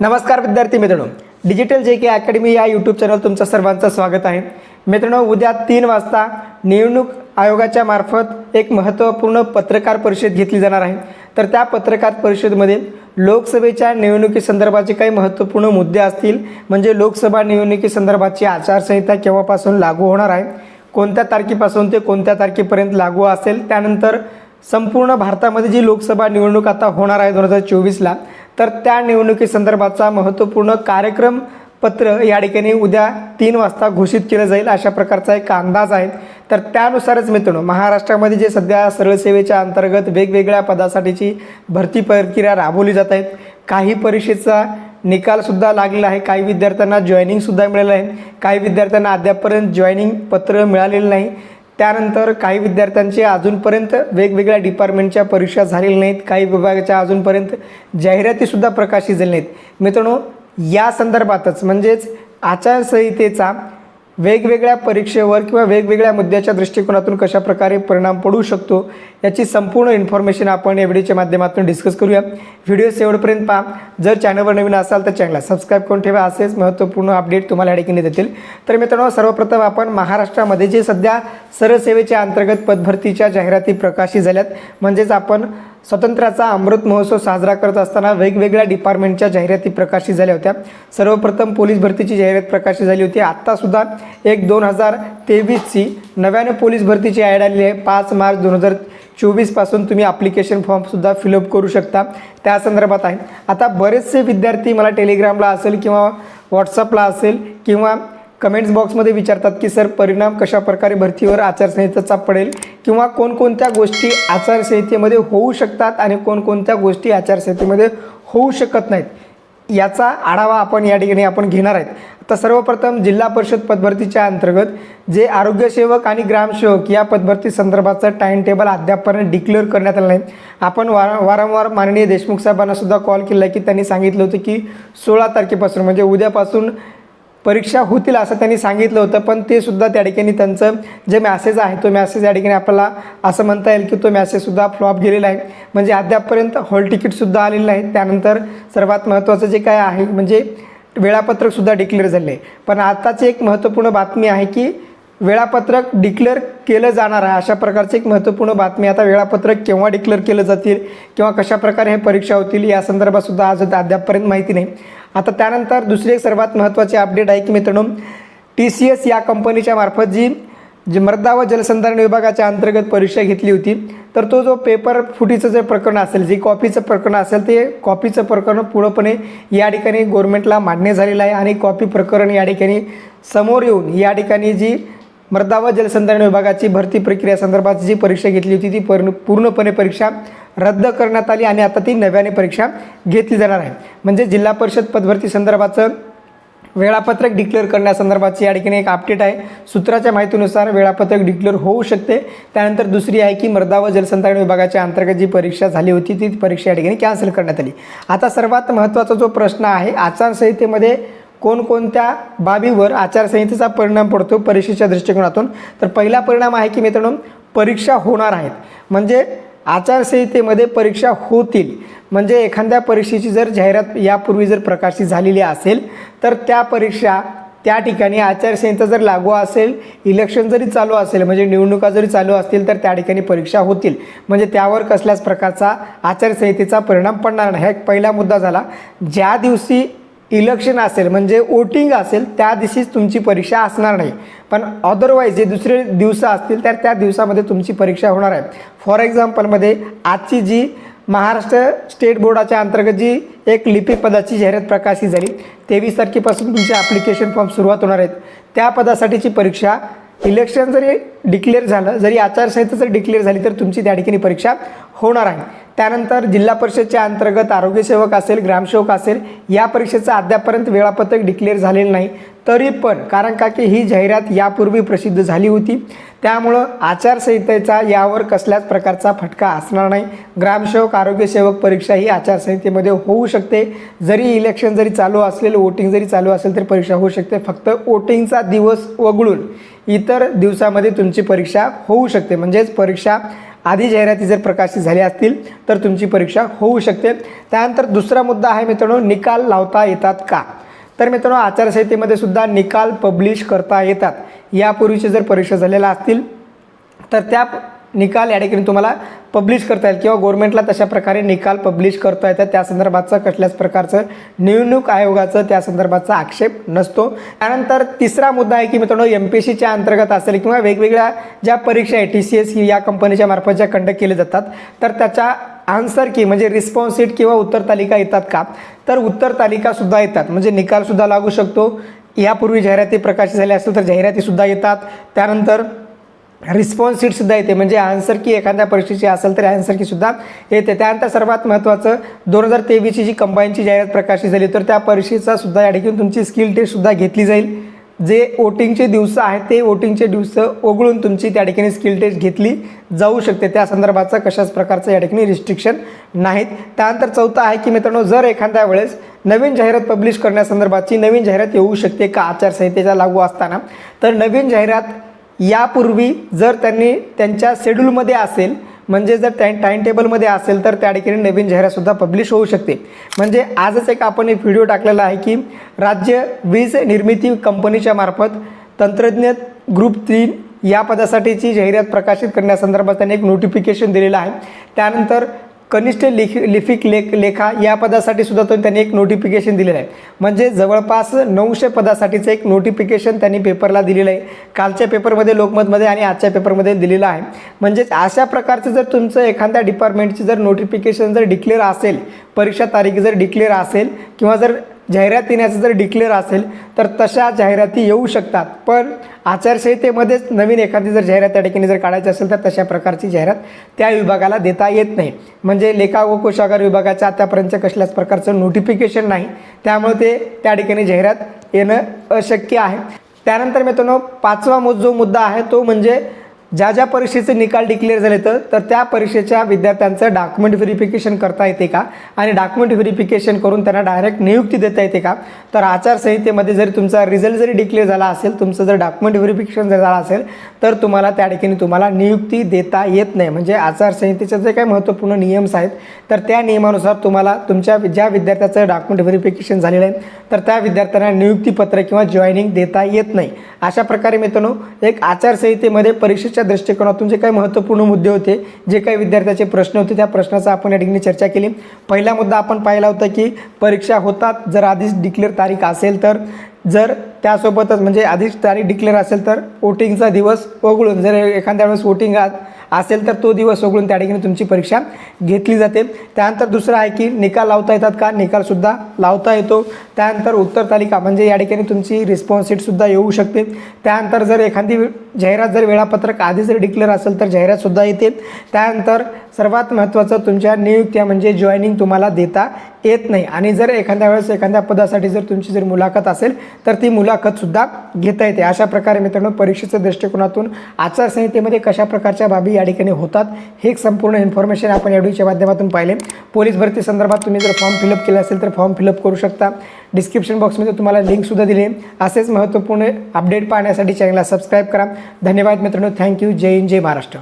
नमस्कार विद्यार्थी मित्रांनो. डिजिटल जे के अकॅडमी या यूट्यूब चॅनल तुमचं सर्वांचं स्वागत आहे. मित्रांनो उद्या तीन वाजता निवडणूक आयोगाच्या मार्फत एक महत्त्वपूर्ण पत्रकार परिषद घेतली जाणार आहे. तर त्या पत्रकार परिषदेमध्ये लोकसभेच्या निवडणुकीसंदर्भाचे काही महत्त्वपूर्ण मुद्दे असतील म्हणजे लोकसभा निवडणुकीसंदर्भाची आचारसंहिता केव्हापासून लागू होणार आहे कोणत्या तारखेपासून ते कोणत्या तारखेपर्यंत लागू असेल त्यानंतर संपूर्ण भारतामध्ये जी लोकसभा निवडणूक आता होणार आहे दोन हजार चोवीसला तर त्या निवडणुकीसंदर्भाचा महत्त्वपूर्ण कार्यक्रम पत्र या ठिकाणी उद्या तीन वाजता घोषित केलं जाईल अशा प्रकारचा एक अंदाज आहे. तर त्यानुसारच मित्रांनो महाराष्ट्रामध्ये जे सध्या सरळसेवेच्या अंतर्गत वेगवेगळ्या पदासाठीची भरती प्रक्रिया राबवली जात आहेत. काही परीक्षेचा निकालसुद्धा लागलेला आहे. काही विद्यार्थ्यांना जॉईनिंगसुद्धा मिळालं आहे. काही विद्यार्थ्यांना अद्यापपर्यंत जॉईनिंग पत्र मिळालेलं नाही. त्यानंतर काही विद्यार्थ्यांचे अजूनपर्यंत वेगवेगळ्या डिपार्टमेंटच्या परीक्षा झालेल्या नाहीत. काही विभागाच्या अजूनपर्यंत जाहिरातीसुद्धा प्रकाशित झाल्या नाहीत. मित्रांनो या संदर्भातच म्हणजेच आचारसंहितेचा वेगवेगळ्या परीक्षेवर किंवा वेगवेगळ्या मुद्द्याच्या दृष्टिकोनातून कशाप्रकारे परिणाम पडू शकतो याची संपूर्ण इन्फॉर्मेशन आपण या व्हिडिओच्या माध्यमातून डिस्कस करूया व्हिडिओ शेवटपर्यंत पहा. जर चॅनलवर नवीन असाल तर चॅनलला सबस्क्राईब करून ठेवा. असेच महत्त्वपूर्ण अपडेट तुम्हाला या ठिकाणी देतील. तर मित्रांनो सर्वप्रथम आपण महाराष्ट्रामध्ये जे सध्या सरसेवेच्या अंतर्गत पदभरतीच्या जाहिराती प्रकाशित झाल्यात म्हणजेच आपण स्वातंत्र्याचा अमृत महोत्सव साजरा करत असताना वेगवेगळ्या डिपार्टमेंटच्या जाहिराती प्रकाशित झाल्या होत्या. सर्वप्रथम पोलीस भरतीची जाहिरात प्रकाशित झाली होती. आत्तासुद्धा एक दोन हजार तेवीसची नव्याने पोलीस भरतीची ॲड आलेली आहे. पाच मार्च दोन हजार चोवीसपासून तुम्ही ॲप्लिकेशन फॉर्मसुद्धा फिलअप करू शकता. त्या संदर्भात आहे. आता बरेचसे विद्यार्थी मला टेलिग्रामला असेल किंवा व्हॉट्सअपला असेल किंवा कमेंट्स बॉक्समध्ये विचारतात की सर परिणाम कशा प्रकारे भरतीवर आचारसंहितेचा पडेल? किंवा कोणकोणत्या गोष्टी आचारसंहितेमध्ये होऊ शकतात आणि कोणकोणत्या गोष्टी आचारसंहितेमध्ये होऊ शकत नाहीत? याचा आढावा आपण या ठिकाणी आपण घेणार आहेत. आता सर्वप्रथम जिल्हा परिषद पदभरतीच्या अंतर्गत जे आरोग्यसेवक आणि ग्रामसेवक या पदभरती संदर्भाचं टाइम टेबल अद्यापपर्यंत डिक्लेअर करण्यात आलं नाही. आपण वार वारंवार माननीय देशमुख साहेबांना सुद्धा कॉल केला आहे की त्यांनी सांगितलं होतं की सोळा तारखेपासून म्हणजे उद्यापासून परीक्षा होतील असं त्यांनी सांगितलं होतं पण ते सुद्धा त्या ठिकाणी त्यांचं जे मॅसेज आहे तो मॅसेज या ठिकाणी आपल्याला असं म्हणता येईल की तो मॅसेजसुद्धा फ्लॉप गेलेला आहे. म्हणजे अद्यापपर्यंत हॉल तिकीटसुद्धा आलेलं नाही त्यानंतर सर्वात महत्त्वाचं जे काय आहे म्हणजे वेळापत्रकसुद्धा डिक्लेअर झाले. आहे पण आताची एक महत्त्वपूर्ण बातमी आहे की वेळापत्रक डिक्लेअर केलं जाणार आहे. अशा प्रकारची एक महत्त्वपूर्ण बातमी आता वेळापत्रक केव्हा डिक्लेअर केलं जातील किंवा कशा प्रकारे हे परीक्षा होतील या संदर्भातसुद्धा आज अद्यापपर्यंत माहिती नाही. आता त्यानंतर दुसरी एक सर्वात महत्त्वाची अपडेट आहे की मित्रांनो टी सी एस या कंपनीच्या मार्फत जी जी मृदा व जलसंधारण विभागाच्या अंतर्गत परीक्षा घेतली होती तर तो जो पेपर फुटीचं जे प्रकरण असेल जे कॉपीचं प्रकरण असेल ते कॉपीचं प्रकरण पूर्णपणे या ठिकाणी गव्हर्मेंटला मान्य झालेलं आहे आणि कॉपी प्रकरण या ठिकाणी समोर येऊन या ठिकाणी जी मृदा व जलसंधारण विभागाची भरती प्रक्रिया संदर्भात जी परीक्षा घेतली होती ती पूर्ण पूर्णपणे परीक्षा रद्द करण्यात आली आणि आता ती नव्याने परीक्षा घेतली जाणार आहे. म्हणजे जिल्हा परिषद पदभरती संदर्भाचं वेळापत्रक डिक्लेअर करण्यासंदर्भाची या ठिकाणी एक अपडेट आहे. सूत्राच्या माहितीनुसार वेळापत्रक डिक्लेअर होऊ शकते. त्यानंतर दुसरी आहे की मृदा व जलसंधारण विभागाच्या अंतर्गत जी परीक्षा झाली होती ती परीक्षा या ठिकाणी कॅन्सल करण्यात आली. आता सर्वात महत्त्वाचा जो प्रश्न आहे आचारसंहितेमध्ये कोणकोणत्या बाबीवर आचारसंहितेचा परिणाम पडतो परीक्षेच्या दृष्टिकोनातून? तर पहिला परिणाम आहे की मित्रांनो परीक्षा होणार आहेत. म्हणजे आचारसंहितेमध्ये परीक्षा होतील. म्हणजे एखाद्या परीक्षेची जर जाहिरात यापूर्वी जर प्रकाशित झालेली असेल तर त्या परीक्षा त्या ठिकाणी आचारसंहिता जर लागू असेल इलेक्शन जरी चालू असेल म्हणजे निवडणुका जरी चालू असतील तर त्या ठिकाणी परीक्षा होतील. म्हणजे त्यावर कसल्याच प्रकारचा आचारसंहितेचा परिणाम पडणार नाही. हा एक पहिला मुद्दा झाला. ज्या दिवशी इलेक्शन असेल म्हणजे वोटिंग असेल त्या दिवशीच तुमची परीक्षा असणार नाही. पण अदरवाईज जे दुसरे दिवस असतील तर त्या दिवसामध्ये तुमची परीक्षा होणार आहे. फॉर एक्झाम्पलमध्ये आजची जी महाराष्ट्र स्टेट बोर्डाच्या अंतर्गत जी एक लिपिक पदाची जाहिरात प्रकाशित झाली तेवीस तारखेपासून तुमचे ॲप्लिकेशन फॉर्म सुरुवात होणार आहेत त्या पदासाठीची परीक्षा इलेक्शन जरी डिक्लेअर झालं जरी आचारसंहिता जर डिक्लेअर झाली तर तुमची त्या ठिकाणी परीक्षा होणार आहे. त्यानंतर जिल्हा परिषदच्या अंतर्गत आरोग्यसेवक असेल ग्रामसेवक असेल या परीक्षेचं अद्यापर्यंत वेळापत्रक डिक्लेअर झालेलं नाही. तरी पण कारण का की ही जाहिरात यापूर्वी प्रसिद्ध झाली होती. त्यामुळं आचारसंहितेचा यावर कसल्याच प्रकारचा फटका असणार नाही. ग्रामसेवक आरोग्यसेवक परीक्षा ही आचारसंहितेमध्ये होऊ शकते. जरी इलेक्शन जरी चालू असलेलं वोटिंग जरी चालू असेल तरी परीक्षा होऊ शकते. फक्त वोटिंगचा दिवस वगळून इतर दिवसामध्ये तुमची परीक्षा होऊ शकते. म्हणजेच परीक्षा आधी जाहिराती जर प्रकाशित झाल्या असतील तर तुमची परीक्षा होऊ शकते. त्यानंतर दुसरा मुद्दा आहे मित्रांनो निकाल लावता येतात का? तर मित्रांनो आचारसंहितेमध्ये सुद्धा निकाल पब्लिश करता येतात. यापूर्वीचे जर परीक्षा झालेल्या असतील तर त्या निकाल या ठिकाणी तुम्हाला पब्लिश करता येईल किंवा गव्हर्नमेंटला तशा प्रकारे निकाल पब्लिश करता येतात. त्या संदर्भाचं कसल्याच प्रकारचं निवडणूक आयोगाचं त्या संदर्भाचा आक्षेप नसतो. त्यानंतर तिसरा मुद्दा आहे की मित्रांनो एम पी एस सीच्या अंतर्गत असेल किंवा वेगवेगळ्या ज्या परीक्षा आहे टी सी एस या कंपनीच्या मार्फत ज्या कंडक्ट केले जातात तर त्याच्या आन्सर की म्हणजे रिस्पॉन्स शीट किंवा उत्तर तालिका येतात का? तर उत्तर तालिकासुद्धा येतात. म्हणजे निकालसुद्धा लागू शकतो. यापूर्वी जाहिराती प्रकाशित झाल्या असेल तर जाहिरातीसुद्धा येतात. त्यानंतर रिस्पॉन्स शीटसुद्धा येते. म्हणजे आन्सर की एखाद्या परीक्षेची असेल तर आन्सर की सुद्धा येते. त्यानंतर सर्वात महत्त्वाचं दोन हजार तेवीसची जी कंबाईनची जाहिरात प्रकाशित झाली तर त्या परीक्षेचा सुद्धा या ठिकाणी तुमची स्किल टेस्टसुद्धा घेतली जाईल. जे वोटिंगचे दिवस आहेत ते वोटिंगचे दिवस ओघळून तुमची त्या ठिकाणी स्किल टेस्ट घेतली जाऊ शकते. त्या संदर्भाचं कशाच प्रकारचं या ठिकाणी रिस्ट्रिक्शन नाहीत. त्यानंतर चौथं आहे की मित्रांनो जर एखाद्या वेळेस नवीन जाहिरात पब्लिश करण्यासंदर्भाची नवीन जाहिरात येऊ शकते का? आचारसंहितेचा लागू असताना. तर नवीन जाहिरात यापूर्वी जर त्यांनी त्यांच्या शेड्यूलमध्ये असेल म्हणजे जर त्या टाईम टेबलमध्ये असेल तर त्या ठिकाणी नवीन जाहिरातसुद्धा पब्लिश होऊ शकते. म्हणजे आजच एक आपण एक व्हिडिओ टाकलेला आहे की राज्य वीज निर्मिती कंपनीच्या मार्फत तंत्रज्ञ ग्रुप तीन या पदासाठीची जाहिरात प्रकाशित करण्यासंदर्भात त्यांनी एक नोटिफिकेशन दिलेलं आहे. त्यानंतर कनिष्ठ लिख लिफिक लेख लेखा या पदासाठी सुद्धा तो त्यांनी एक नोटिफिकेशन दिलेलं आहे. म्हणजे जवळपास नऊशे पदासाठीचं एक नोटिफिकेशन त्यांनी पेपरला दिलेलं आहे. कालच्या पेपरमध्ये लोकमतमध्ये आणि आजच्या पेपरमध्ये दिलेलं आहे. म्हणजेच अशा प्रकारचं जर तुमचं एखाद्या डिपार्टमेंटची जर नोटिफिकेशन जर डिक्लेअर असेल परीक्षा तारीख जर डिक्लेअर असेल किंवा जर जाहिरात येण्याचं जर डिक्लेअर असेल तर तशा जाहिराती येऊ शकतात. पण आचारसंहितेमध्येच नवीन एखादी जर जाहिरात त्या ठिकाणी जर काढायची असेल तर तशा प्रकारची जाहिरात त्या विभागाला देता येत नाही. म्हणजे लेखा व कोशागार विभागाच्या आतापर्यंत कसल्याच प्रकारचं नोटिफिकेशन नाही. त्यामुळे ते त्या ठिकाणी जाहिरात येणं अशक्य आहे. त्यानंतर मित्रांनो पाचवा जो मुद्दा आहे तो म्हणजे ज्या ज्या परीक्षेचे निकाल डिक्लेअर झाले तर तर त्या परीक्षेच्या विद्यार्थ्यांचं डॉक्युमेंट व्हेरिफिकेशन करता येते का? आणि डॉक्युमेंट व्हेरिफिकेशन करून त्यांना डायरेक्ट नियुक्ती देता येते का? तर आचारसंहितेमध्ये जरी तुमचा रिझल्ट जरी डिक्लेअर झाला असेल तुमचं जर डॉक्युमेंट व्हेरिफिकेशन जर झालं असेल तर तुम्हाला त्या ठिकाणी तुम्हाला नियुक्ती देता येत नाही. म्हणजे आचारसंहितेचे जे काही महत्त्वपूर्ण नियम्स आहेत तर त्या नियमानुसार तुम्हाला तुमच्या ज्या विद्यार्थ्याचं डॉक्युमेंट व्हेरिफिकेशन झालेलं आहे तर त्या विद्यार्थ्यांना नियुक्तीपत्र किंवा जॉईनिंग देता येत नाही. अशा प्रकारे मित्रांनो एक आचारसंहितेमध्ये परीक्षेच्या दृष्टिकोनातून जे काही महत्त्वपूर्ण मुद्दे होते जे काही विद्यार्थ्याचे प्रश्न होते त्या प्रश्नाचा आपण या ठिकाणी चर्चा केली. पहिला मुद्दा आपण पाहिला होता की परीक्षा होतात जर आधीच डिक्लेअर तारीख असेल तर. जर त्यासोबतच म्हणजे आधीच तारीख डिक्लेअर असेल तर वोटिंगचा दिवस वगळून जर एखाद्या वेळेस वोटिंग असेल तर तो दिवस वगळून त्या ठिकाणी तुमची परीक्षा घेतली जाते. त्यानंतर दुसरं आहे की निकाल लावता येतात का? निकालसुद्धा लावता येतो. त्यानंतर उत्तर तालिका म्हणजे या ठिकाणी तुमची रिस्पॉन्स सीटसुद्धा येऊ शकते. त्यानंतर जर एखादी जाहिरात जर वेळापत्रक आधी जर डिक्लेअर असेल तर जाहिरातसुद्धा येते. त्यानंतर सर्वात महत्त्वाचं तुमच्या नियुक्त्या म्हणजे जॉईनिंग तुम्हाला देता येत नाही. आणि जर एखाद्या वेळेस एखाद्या पदासाठी जर तुमची जर मुलाखत असेल तर ती मुलाखतसुद्धा घेता येते. अशा प्रकारे मित्रांनो परीक्षेच्या दृष्टिकोनातून आचारसंहितेमध्ये कशा प्रकारच्या बाबी या ठिकाणी होतात हे एक संपूर्ण इन्फॉर्मेशन आपण या माध्यमातून पाहिले. पोलीस भरती संदर्भात तुम्ही जर फॉर्म फिलअप केला असेल तर फॉर्म फिलअप करू शकता. डिस्क्रिप्शन बॉक्समध्ये तुम्हाला लिंकसुद्धा दिली असेच महत्त्वपूर्ण अपडेट पाहण्यासाठी चॅनलला सबस्क्राईब करा. धन्यवाद मित्रांनो. थँक्यू जय हिंद जय महाराष्ट्र.